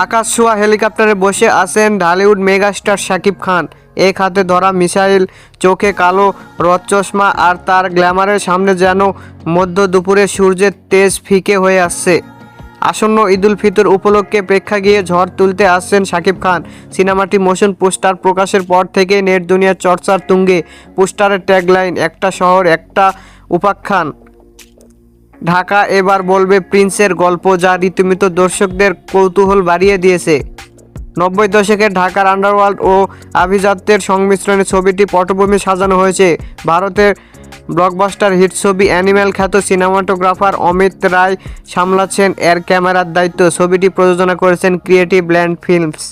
আকাশ ছোঁয়া হেলিকপ্টারে বসে আছেন ঢালিউড মেগাস্টার শাকিব খান। এক হাতে ধরা মিসাইল, চোখে কালো রথ চশমা আর তার গ্ল্যামারের সামনে যেন মধ্য দুপুরে সূর্যের তেজ ফিকে হয়ে আসছে। আসন্ন ঈদুল ফিতর উপলক্ষে প্রেক্ষাগৃহে ঝড় তুলতে আসছেন শাকিব খান। সিনেমাটি মোশন পোস্টার প্রকাশের পর থেকে নেট দুনিয়ার চর্চার তুঙ্গে। পোস্টারের ট্যাগলাইন, একটা শহর, একটা উপাখ্যান। ঢাকা এবার বলবে প্রিন্সের গল্প যা রীতিমতো দর্শকদের কৌতূহল বাড়িয়ে দিয়েছে। নব্বই দশকের ঢাকার আন্ডারওয়ার্ল্ড ও আভিজাত্যের সংমিশ্রণে ছবিটি পটভূমি সাজানো হয়েছে। ভারতের ব্লকবাস্টার হিট ছবি অ্যানিম্যাল খ্যাত সিনেমাটোগ্রাফার অমিত রায় সামলাচ্ছেন এর ক্যামেরার দায়িত্ব। ছবিটি প্রযোজনা করেছেন ক্রিয়েটিভ ল্যান্ড ফিল্মস